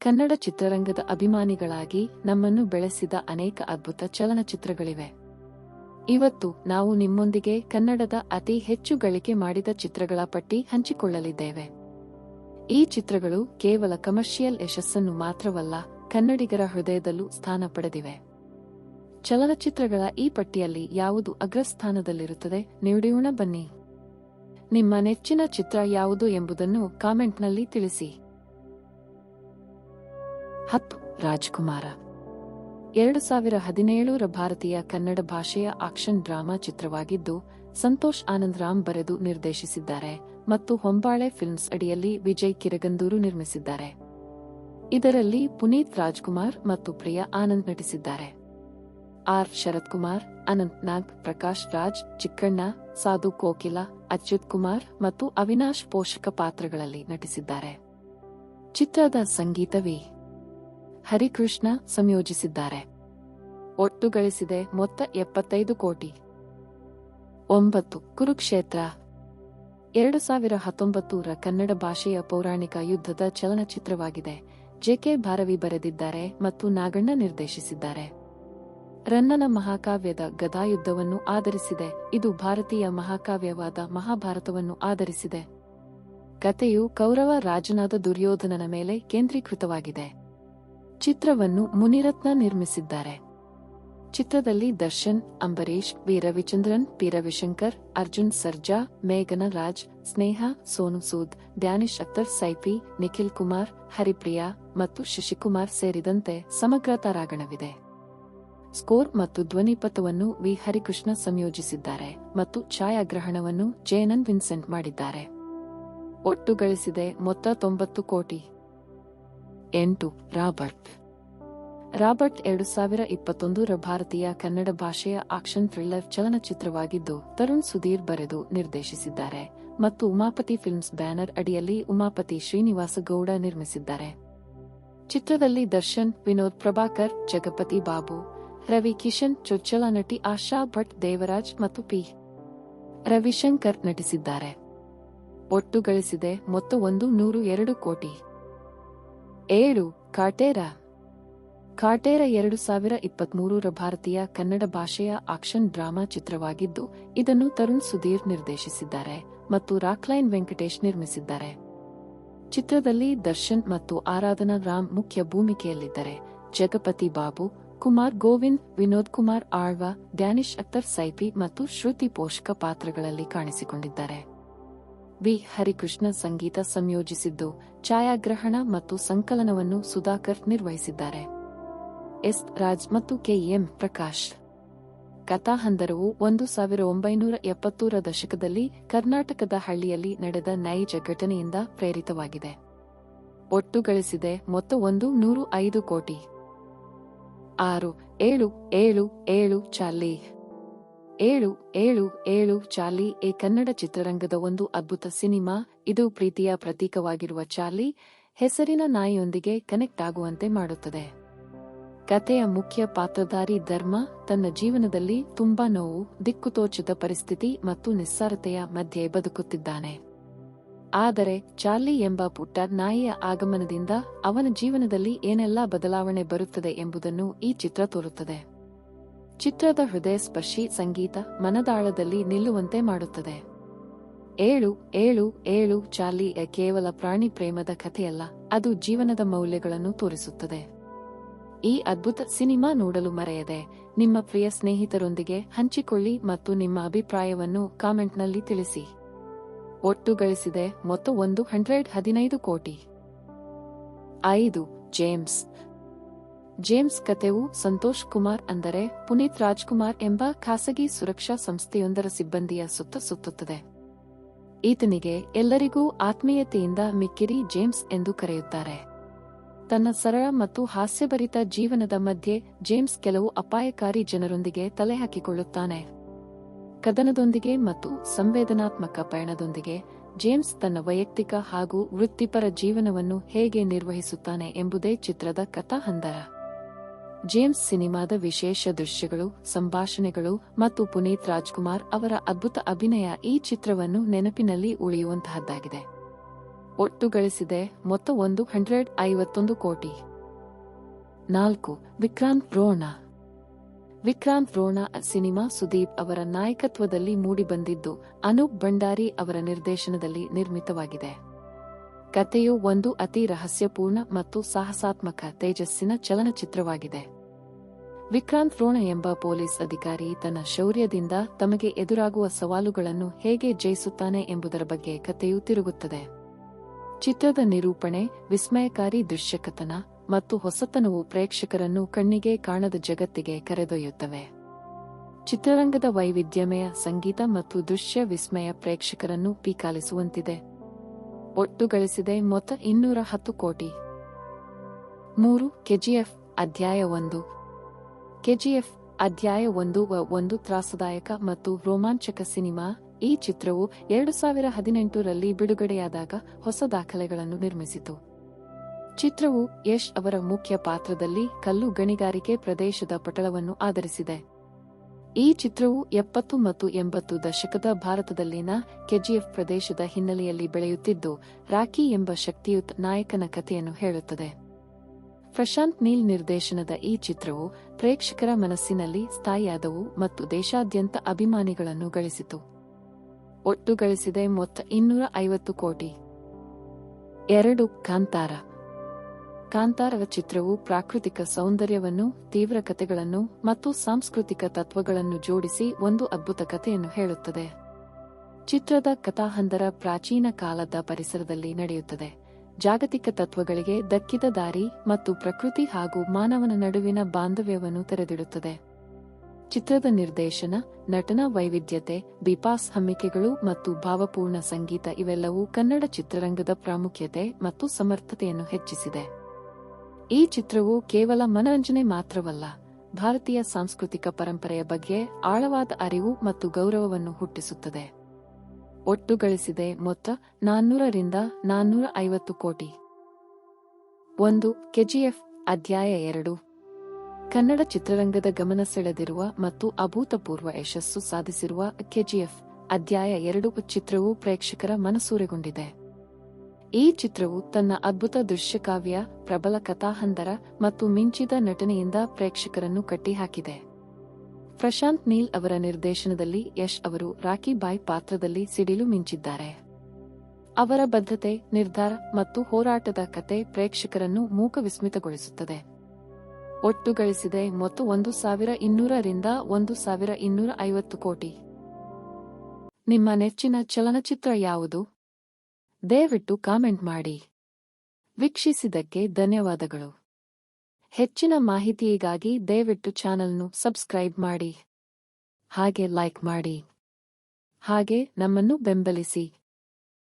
ಕನ್ನಡ ಚಿತ್ರರಂಗದ ಅಭಿಮಾನಿಗಳಾಗಿ ನಮ್ಮನ್ನು ಬೆಳೆಸಿದ ಅನೇಕ ಅದ್ಭುತ ಚಲನಚಿತ್ರಗಳಿವೆ. ಇವತ್ತು ನಾವು ನಿಮ್ಮೊಂದಿಗೆ ಕನ್ನಡದ ಅತಿ ಹೆಚ್ಚು ಗಳಿಕೆ ಮಾಡಿದ ಚಿತ್ರಗಳ ಪಟ್ಟಿ ಹಂಚಿಕೊಳ್ಳಲಿದ್ದೇವೆ. ಈ ಚಿತ್ರಗಳು ಕೇವಲ ಕಮರ್ಷಿಯಲ್ ಯಶಸ್ಸನ್ನು ಮಾತ್ರವಲ್ಲ, ಕನ್ನಡಿಗರ ಹೃದಯದಲ್ಲೂ ಸ್ಥಾನ ಪಡೆದಿವೆ. ಚಲನಚಿತ್ರಗಳ ಈ ಪಟ್ಟಿಯಲ್ಲಿ ಯಾವುದು ಅಗ್ರಸ್ಥಾನದಲ್ಲಿರುತ್ತದೆ ನೀಡಿಯೋಣ ಬನ್ನಿ. ನಿಮ್ಮ ನೆಚ್ಚಿನ ಚಿತ್ರ ಯಾವುದು ಎಂಬುದನ್ನು ಕಾಮೆಂಟ್ನಲ್ಲಿ ತಿಳಿಸಿ. ಹತ್ತು ರಾಜ್ಕುಮಾರ. ಎರಡು ಸಾವಿರ ಹದಿನೇಳರ ಭಾರತೀಯ ಕನ್ನಡ ಭಾಷೆಯ ಆಕ್ಷನ್ ಡ್ರಾಮಾ ಚಿತ್ರವಾಗಿದ್ದು, ಸಂತೋಷ್ ಆನಂದ್ ರಾಮ್ ಬರೆದು ನಿರ್ದೇಶಿಸಿದ್ದಾರೆ ಮತ್ತು ಹೊಂಬಾಳೆ ಫಿಲ್ಮ್ಸ್ ಅಡಿಯಲ್ಲಿ ವಿಜಯ್ ಕಿರಗಂದೂರು ನಿರ್ಮಿಸಿದ್ದಾರೆ. ಇದರಲ್ಲಿ ಪುನೀತ್ ರಾಜ್ಕುಮಾರ್ ಮತ್ತು ಪ್ರಿಯಾ ಆನಂದ್ ನಟಿಸಿದ್ದಾರೆ. ಆರ್. ಶರತ್ ಕುಮಾರ್ ಅನಂತ್ ನಾಗ್, ಪ್ರಕಾಶ್ ರಾಜ್, ಚಿಕ್ಕಣ್ಣ, ಸಾಧು ಕೋಕಿಲ, ಅಚ್ಯುತ್ ಕುಮಾರ್ ಮತ್ತು ಅವಿನಾಶ್ ಪೋಷಕ ಪಾತ್ರಗಳಲ್ಲಿ ನಟಿಸಿದ್ದಾರೆ. ಚಿತ್ರದ ಸಂಗೀತವಿ? ಹರಿಕೃಷ್ಣ ಸಂಯೋಜಿಸಿದ್ದಾರೆ. ಒಟ್ಟು ಗಳಿಸಿದೆ ಮೊತ್ತ ಎಪ್ಪತ್ತೈದು ಕೋಟಿ. ಒಂಬತ್ತು, ಕುರುಕ್ಷೇತ್ರ. ಎರಡು ಸಾವಿರ ಹತ್ತೊಂಬತ್ತರ ಕನ್ನಡ ಭಾಷೆಯ ಪೌರಾಣಿಕ ಯುದ್ಧದ ಚಲನಚಿತ್ರವಾಗಿದೆ. ಜೆಕೆ ಭಾರವಿ ಬರೆದಿದ್ದಾರೆ ಮತ್ತು ನಾಗಣ್ಣ ನಿರ್ದೇಶಿಸಿದ್ದಾರೆ. ರನ್ನನ ಮಹಾಕಾವ್ಯದ ಗದಾಯುದ್ಧವನ್ನು ಆಧರಿಸಿದೆ. ಇದು ಭಾರತೀಯ ಮಹಾಕಾವ್ಯವಾದ ಮಹಾಭಾರತವನ್ನು ಆಧರಿಸಿದೆ. ಕಥೆಯು ಕೌರವ ರಾಜನಾದ ದುರ್ಯೋಧನನ ಮೇಲೆ ಕೇಂದ್ರೀಕೃತವಾಗಿದೆ. ಚಿತ್ರವನ್ನು ಮುನಿರತ್ನ ನಿರ್ಮಿಸಿದ್ದಾರೆ. ಚಿತ್ರದಲ್ಲಿ ದರ್ಶನ್ ಅಂಬರೀಶ್ ವಿ ರವಿಚಂದ್ರನ್ ಪಿ ರವಿಶಂಕರ್ ಅರ್ಜುನ್ ಸರ್ಜಾ ಮೇಘನ ರಾಜ್ ಸ್ನೇಹ, ಸೋನು ಸೂದ್, ಡ್ಯಾನಿಶ್ ಅಖ್ತರ್, ಸೈಫಿ, ನಿಖಿಲ್ ಕುಮಾರ್, ಹರಿಪ್ರಿಯಾ ಮತ್ತು ಶಶಿಕುಮಾರ್ ಸೇರಿದಂತೆ ಸಮಗ್ರ ತಾರಾಗಣವಿದೆ. ಸ್ಕೋರ್ ಮತ್ತು ಧ್ವನಿಪಥವನ್ನು ವಿ. ಹರಿಕೃಷ್ಣ ಸಂಯೋಜಿಸಿದ್ದಾರೆ ಮತ್ತು ಛಾಯಾಗ್ರಹಣವನ್ನು ಜೇನನ್ ವಿನ್ಸೆಂಟ್ ಮಾಡಿದ್ದಾರೆ. ಒಟ್ಟು ಗಳಿಸಿದೆ ಮೊತ್ತ ತೊಂಬತ್ತು ಕೋಟಿ. ಎಂಟು, ರಾಬರ್ಟ್. ರಾಬರ್ಟ್ ಎರಡು ಸಾವಿರ ಇಪ್ಪತ್ತೊಂದರ ಭಾರತೀಯ ಕನ್ನಡ ಭಾಷೆಯ ಆಕ್ಷನ್ ಥ್ರಿಲ್ಲರ್ ಚಲನಚಿತ್ರವಾಗಿದ್ದು, ತರುಣ್ ಸುಧೀರ್ ಬರೆದು ನಿರ್ದೇಶಿಸಿದ್ದಾರೆ ಮತ್ತು ಉಮಾಪತಿ ಫಿಲ್ಮ್ಸ್ ಬ್ಯಾನರ್ ಅಡಿಯಲ್ಲಿ ಉಮಾಪತಿ ಶ್ರೀನಿವಾಸ ಗೌಡ ನಿರ್ಮಿಸಿದ್ದಾರೆ. ಚಿತ್ರದಲ್ಲಿ ದರ್ಶನ್, ವಿನೋದ್ ಪ್ರಭಾಕರ್, ಜಗಪತಿ ಬಾಬು, ರವಿ ಕಿಶನ್, ಚೊಚ್ಚಲ ನಟಿ ಆಶಾ ಭಟ್, ದೇವರಾಜ್ ಮತ್ತು ಪಿ. ರವಿಶಂಕರ್ ನಟಿಸಿದ್ದಾರೆ. ಒಟ್ಟು ಗಳಿಸಿದೆ, ಮೊತ್ತ ಒಂದು ನೂರು ಎರಡು ಕೋಟಿ. ಏಳು ಕಾಟೇರ ಕಾಟೇರ ಎರಡು ಸಾವಿರ ಇಪ್ಪತ್ಮೂರರ ಭಾರತೀಯ ಕನ್ನಡ ಭಾಷೆಯ ಆಕ್ಷನ್ ಡ್ರಾಮಾ ಚಿತ್ರವಾಗಿದ್ದು, ಇದನ್ನು ತರುಣ್ ಸುಧೀರ್ ನಿರ್ದೇಶಿಸಿದ್ದಾರೆ ಮತ್ತು ರಾಕ್ಲೈನ್ ವೆಂಕಟೇಶ್ ನಿರ್ಮಿಸಿದ್ದಾರೆ. ಚಿತ್ರದಲ್ಲಿ ದರ್ಶನ್ ಮತ್ತು ಆರಾಧನಾ ರಾಮ್ ಮುಖ್ಯ ಭೂಮಿಕೆಯಲ್ಲಿದ್ದಾರೆ. ಜಗಪತಿ ಬಾಬು, ಕುಮಾರ್ ಗೋವಿಂದ್, ವಿನೋದ್ ಕುಮಾರ್ ಆಳ್ವ, ಡ್ಯಾನಿಶ್ ಅಖ್ತರ್ ಸೈಪಿ ಮತ್ತು ಶ್ರುತಿ ಪೋಷಕ ಪಾತ್ರಗಳಲ್ಲಿ ಕಾಣಿಸಿಕೊಂಡಿದ್ದಾರೆ. ವಿ. ಹರಿಕೃಷ್ಣ ಸಂಗೀತ ಸಂಯೋಜಿಸಿದ್ದು ಛಾಯಾಗ್ರಹಣ ಮತ್ತು ಸಂಕಲನವನ್ನು ಸುಧಾಕರ್ ನಿರ್ವಹಿಸಿದ್ದಾರೆ. ಎಸ್. ರಾಜ್ ಮತ್ತು ಕೆಎಂ ಪ್ರಕಾಶ್. ಕಥಾಹಂದರವು ಒಂದು ಸಾವಿರ ಒಂಬೈನೂರ ಎಪ್ಪತ್ತೂರ ದಶಕದಲ್ಲಿ ಕರ್ನಾಟಕದ ಹಳ್ಳಿಯಲ್ಲಿ ನಡೆದ ನೈಜ ಘಟನೆಯಿಂದ ಪ್ರೇರಿತವಾಗಿದೆ. ಒಟ್ಟು ಗಳಿಸಿದೆ ಮೊತ್ತ ಒಂದು ನೂರು ಐದು ಕೋಟಿ. ಆರು. ಏಳು. ಏಳು. ಏಳು. ಚಾಲಿ. ಏಳು ಏಳು ಏಳು ಚಾಲಿ ಎ ಕನ್ನಡ ಚಿತ್ರರಂಗದ ಒಂದು ಅದ್ಭುತ ಸಿನಿಮಾ. ಇದು ಪ್ರೀತಿಯ ಪ್ರತೀಕವಾಗಿರುವ ಚಾಲಿ ಹೆಸರಿನ ನಾಯಿಯೊಂದಿಗೆ ಕನೆಕ್ಟ್ ಆಗುವಂತೆ ಮಾಡುತ್ತದೆ. ಕಥೆಯ ಮುಖ್ಯ ಪಾತ್ರಧಾರಿ ಧರ್ಮ ತನ್ನ ಜೀವನದಲ್ಲಿ ತುಂಬಾ ನೋವು ದಿಕ್ಕುತೋಚದ ಪರಿಸ್ಥಿತಿ ಮತ್ತು ನಿಸ್ಸಾರತೆಯ ಮಧ್ಯೆ ಬದುಕುತ್ತಿದ್ದಾನೆ. ಆದರೆ ಚಾರ್ಲಿ ಎಂಬ ಪುಟ್ಟ ನಾಯಿಯ ಆಗಮನದಿಂದ ಅವನ ಜೀವನದಲ್ಲಿ ಏನೆಲ್ಲಾ ಬದಲಾವಣೆ ಬರುತ್ತದೆ ಎಂಬುದನ್ನು ಈ ಚಿತ್ರ ತೋರುತ್ತದೆ. ಚಿತ್ರದ ಹೃದಯ ಸ್ಪರ್ಶಿ ಸಂಗೀತ ಮನದಾಳದಲ್ಲಿ ನಿಲ್ಲುವಂತೆ ಮಾಡುತ್ತದೆ. ಏಳು ಏಳು ಏಳು ಚಾರ್ಲಿ ಕೇವಲ ಪ್ರಾಣಿ ಪ್ರೇಮದ ಕಥೆಯಲ್ಲ, ಅದು ಜೀವನದ ಮೌಲ್ಯಗಳನ್ನು ತೋರಿಸುತ್ತದೆ. ಈ ಅದ್ಭುತ ಸಿನಿಮಾ ನೋಡಲು ಮರೆಯದೆ, ನಿಮ್ಮ ಪ್ರಿಯ ಸ್ನೇಹಿತರೊಂದಿಗೆ ಹಂಚಿಕೊಳ್ಳಿ ಮತ್ತು ನಿಮ್ಮ ಅಭಿಪ್ರಾಯವನ್ನು ಕಾಮೆಂಟ್ನಲ್ಲಿ ತಿಳಿಸಿ. ಒಟ್ಟು ಗಳಿಸಿದೆ, ಮೊತ್ತ ಒಂದು ಹಂಡ್ರೆಡ್ ಹದಿನೈದು ಕೋಟಿ. ಐದು, ಜೇಮ್ಸ್ ಜೇಮ್ಸ್ ಕಥೆವು ಸಂತೋಷ್ ಕುಮಾರ್ ಅಂದರೆ ಪುನೀತ್ ರಾಜ್ಕುಮಾರ್ ಎಂಬ ಖಾಸಗಿ ಸುರಕ್ಷಾ ಸಂಸ್ಥೆಯೊಂದರ ಸಿಬ್ಬಂದಿಯ ಸುತ್ತ ಸುತ್ತುತ್ತದೆ. ಈತನಿಗೆ ಎಲ್ಲರಿಗೂ ಆತ್ಮೀಯತೆಯಿಂದ ಮಿಕ್ಕಿರಿ ಜೇಮ್ಸ್ ಎಂದು ಕರೆಯುತ್ತಾರೆ. ತನ್ನ ಸರಳ ಮತ್ತು ಹಾಸ್ಯಭರಿತ ಜೀವನದ ಮಧ್ಯೆ ಜೇಮ್ಸ್ ಕೆಲವು ಅಪಾಯಕಾರಿ ಜನರೊಂದಿಗೆ ತಲೆ ಹಾಕಿಕೊಳ್ಳುತ್ತಾನೆ ಕದನದೊಂದಿಗೆ ಮತ್ತು ಸಂವೇದನಾತ್ಮಕ ಪಯಣದೊಂದಿಗೆ ಜೇಮ್ಸ್ ತನ್ನ ವೈಯಕ್ತಿಕ ಹಾಗೂ ವೃತ್ತಿಪರ ಜೀವನವನ್ನು ಹೇಗೆ ನಿರ್ವಹಿಸುತ್ತಾನೆ ಎಂಬುದೇ ಚಿತ್ರದ ಕಥಾಹಂದರ. ಜೇಮ್ಸ್ ಸಿನಿಮಾದ ವಿಶೇಷ ದೃಶ್ಯಗಳು, ಸಂಭಾಷಣೆಗಳು ಮತ್ತು ಪುನೀತ್ ರಾಜ್ಕುಮಾರ್ ಅವರ ಅದ್ಭುತ ಅಭಿನಯ ಈ ಚಿತ್ರವನ್ನು ನೆನಪಿನಲ್ಲಿ ಉಳಿಯುವಂತಹದ್ದಾಗಿದೆ. ಒಟ್ಟು ಗಳಿಸಿದೆ ಮೊತ್ತ ಒಂದು ಹಂಡ್ರೆಡ್ ಐವತ್ತೊಂದು ಕೋಟಿ. ನಾಲ್ಕು, ವಿಕ್ರಾಂತ್ ರೋಣ. ವಿಕ್ರಾಂತ್ ರೋಣ ಸಿನಿಮಾ ಸುದೀಪ್ ಅವರ ನಾಯಕತ್ವದಲ್ಲಿ ಮೂಡಿಬಂದಿದ್ದು ಅನೂಪ್ ಭಂಡಾರಿ ಅವರ ನಿರ್ದೇಶನದಲ್ಲಿ ನಿರ್ಮಿತವಾಗಿದೆ. ಕಥೆಯು ಒಂದು ಅತಿ ರಹಸ್ಯಪೂರ್ಣ ಮತ್ತು ಸಾಹಸಾತ್ಮಕ ತೇಜಸ್ಸಿನ ಚಲನಚಿತ್ರವಾಗಿದೆ. ವಿಕ್ರಾಂತ್ ರೋಣ ಎಂಬ ಪೊಲೀಸ್ ಅಧಿಕಾರಿ ತನ್ನ ಶೌರ್ಯದಿಂದ ತಮಗೆ ಎದುರಾಗುವ ಸವಾಲುಗಳನ್ನು ಹೇಗೆ ಜಯಿಸುತ್ತಾನೆ ಎಂಬುದರ ಬಗ್ಗೆ ಕಥೆಯು ತಿರುಗುತ್ತದೆ. ಚಿತ್ರದ ನಿರೂಪಣೆ, ವಿಸ್ಮಯಕಾರಿ ದೃಶ್ಯಕಥನ ಮತ್ತು ಹೊಸತನವು ಪ್ರೇಕ್ಷಕರನ್ನು ಕಣ್ಣಿಗೆ ಕಾಣದ ಜಗತ್ತಿಗೆ ಕರೆದೊಯ್ಯುತ್ತವೆ. ಚಿತ್ರರಂಗದ ವೈವಿಧ್ಯಮಯ ಸಂಗೀತ ಮತ್ತು ದೃಶ್ಯ ವಿಸ್ಮಯ ಪ್ರೇಕ್ಷಕರನ್ನು ಪೀಕಾಲಿಸುವಂತಿದೆ. ಒಟ್ಟು ಗಳಿಸಿದೆ ಮೊತ್ತ ಇನ್ನೂರ ಹತ್ತು ಕೋಟಿ. ಮೂರು ಕೆಜಿಎಫ್ ಅಧ್ಯಾಯ ಒಂದು. ಕೆಜಿಎಫ್ ಅಧ್ಯಾಯ ಒಂದು ಒಂದು ತ್ರಾಸದಾಯಕ ಮತ್ತು ರೋಮಾಂಚಕ ಸಿನಿಮಾ, ಈ ಚಿತ್ರವು ಎರಡು ಸಾವಿರ ಹದಿನೆಂಟರಲ್ಲಿ ಬಿಡುಗಡೆಯಾದಾಗ ಹೊಸ ದಾಖಲೆಗಳನ್ನು ನಿರ್ಮಿಸಿತು. ಚಿತ್ರವು ಯಶ್ ಅವರ ಮುಖ್ಯ ಪಾತ್ರದಲ್ಲಿ ಕಲ್ಲು ಗಣಿಗಾರಿಕೆ ಪ್ರದೇಶದ ಪಟಳವನ್ನು ಆಧರಿಸಿದೆ. ಈ ಚಿತ್ರವು ಎಪ್ಪತ್ತು ಮತ್ತು ಎಂಬತ್ತು ದಶಕದ ಭಾರತದಲ್ಲಿನ ಕೆಜಿಎಫ್ ಪ್ರದೇಶದ ಹಿನ್ನೆಲೆಯಲ್ಲಿ ಬೆಳೆಯುತ್ತಿದ್ದು ರಾಕಿ ಎಂಬ ಶಕ್ತಿಯುತ ನಾಯಕನ ಕಥೆಯನ್ನು ಹೇಳುತ್ತದೆ. ಪ್ರಶಾಂತ್ ನೀಲ್ ನಿರ್ದೇಶನದ ಈ ಚಿತ್ರವು ಪ್ರೇಕ್ಷಕರ ಮನಸ್ಸಿನಲ್ಲಿ ಸ್ಥಾಯಿಯಾದವು ಮತ್ತು ದೇಶಾದ್ಯಂತ ಅಭಿಮಾನಿಗಳನ್ನು ಗಳಿಸಿತು. ಒಟ್ಟು ಗಳಿಸಿದೆ ಮೊತ್ತ ಇನ್ನೂರ ಐವತ್ತು ಕೋಟಿ. ಎರಡು ಕಾಂತಾರ. ಕಾಂತಾರ ಚಿತ್ರವು ಪ್ರಾಕೃತಿಕ ಸೌಂದರ್ಯವನ್ನು, ತೀವ್ರ ಕಥೆಗಳನ್ನು ಮತ್ತು ಸಾಂಸ್ಕೃತಿಕ ತತ್ವಗಳನ್ನು ಜೋಡಿಸಿ ಒಂದು ಅದ್ಭುತ ಕಥೆಯನ್ನು ಹೇಳುತ್ತದೆ. ಚಿತ್ರದ ಕಥಾಹಂದರ ಪ್ರಾಚೀನ ಕಾಲದ ಪರಿಸರದಲ್ಲಿ ನಡೆಯುತ್ತದೆ. ಜಾಗತಿಕ ತತ್ವಗಳಿಗೆ ದಕ್ಕಿದ ದಾರಿ ಮತ್ತು ಪ್ರಕೃತಿ ಹಾಗೂ ಮಾನವನ ನಡುವಿನ ಬಾಂಧವ್ಯವನ್ನು ತೆರೆದಿಡುತ್ತದೆ. ಚಿತ್ರದ ನಿರ್ದೇಶನ, ನಟನ ವೈವಿಧ್ಯತೆ, ಬಿಪಾಸ್ ಹಮ್ಮಿಕೆಗಳು ಮತ್ತು ಭಾವಪೂರ್ಣ ಸಂಗೀತ ಇವೆಲ್ಲವೂ ಕನ್ನಡ ಚಿತ್ರರಂಗದ ಪ್ರಾಮುಖ್ಯತೆ ಮತ್ತು ಸಮರ್ಥತೆಯನ್ನು ಹೆಚ್ಚಿಸಿದೆ. ಈ ಚಿತ್ರವು ಕೇವಲ ಮನರಂಜನೆ ಮಾತ್ರವಲ್ಲ, ಭಾರತೀಯ ಸಾಂಸ್ಕೃತಿಕ ಪರಂಪರೆಯ ಬಗ್ಗೆ ಆಳವಾದ ಅರಿವು ಮತ್ತು ಗೌರವವನ್ನು ಹುಟ್ಟಿಸುತ್ತದೆ. ಒಟ್ಟು ಗಳಿಸಿದೆ ಮೊತ್ತ ನಾನ್ನೂರರಿಂದ ನಾನ್ನೂರ ಐವತ್ತು ಕೋಟಿ. ಒಂದು ಕೆಜಿಎಫ್ ಅಧ್ಯಾಯ ಎರಡು. ಕನ್ನಡ ಚಿತ್ರರಂಗದ ಗಮನ ಸೆಳೆದಿರುವ ಮತ್ತು ಅಭೂತಪೂರ್ವ ಯಶಸ್ಸು ಸಾಧಿಸಿರುವ ಕೆಜಿಎಫ್ ಅಧ್ಯಾಯ ಎರಡು ಚಿತ್ರವು ಪ್ರೇಕ್ಷಕರ ಮನಸೂರೆಗೊಂಡಿದೆ. ಈ ಚಿತ್ರವು ತನ್ನ ಅದ್ಭುತ ದೃಶ್ಯಕಾವ್ಯ ಪ್ರಬಲ ಕಥಾಹಂದರ ಮತ್ತು ಮಿಂಚಿದ ನಟನೆಯಿಂದ ಪ್ರೇಕ್ಷಕರನ್ನು ಕಟ್ಟಿಹಾಕಿದೆ. ಪ್ರಶಾಂತ್ ನೀಲ್ ಅವರ ನಿರ್ದೇಶನದಲ್ಲಿ ಯಶ್ ಅವರು ರಾಕಿ ಬಾಯ್ ಪಾತ್ರದಲ್ಲಿ ಸಿಡಿಲು ಮಿಂಚಿದ್ದಾರೆ. ಅವರ ಬದ್ಧತೆ, ನಿರ್ಧಾರ ಮತ್ತು ಹೋರಾಟದ ಕತೆ ಪ್ರೇಕ್ಷಕರನ್ನು ಮೂಕ ವಿಸ್ಮಿತಗೊಳಿಸುತ್ತದೆ ಒಟ್ಟು ಗಳಿಸಿದೆ ಮೊತ್ತ ಒಂದು ಸಾವಿರ ಇನ್ನೂರರಿಂದ ಒಂದು ಸಾವಿರ ಇನ್ನೂರ ಐವತ್ತು ಕೋಟಿ. ನಿಮ್ಮ ನೆಚ್ಚಿನ ಚಲನಚಿತ್ರ ಯಾವುದು? ದಯವಿಟ್ಟು ಕಾಮೆಂಟ್ ಮಾಡಿ. ವೀಕ್ಷಿಸಿದ್ದಕ್ಕೆ ಧನ್ಯವಾದಗಳು. ಹೆಚ್ಚಿನ ಮಾಹಿತಿಗಾಗಿ ದಯವಿಟ್ಟು ಚಾನಲ್ನು ಸಬ್ಸ್ಕ್ರೈಬ್ ಮಾಡಿ. ಹಾಗೆ ಲೈಕ್ ಮಾಡಿ. ಹಾಗೆ ನಮ್ಮನ್ನು ಬೆಂಬಲಿಸಿ.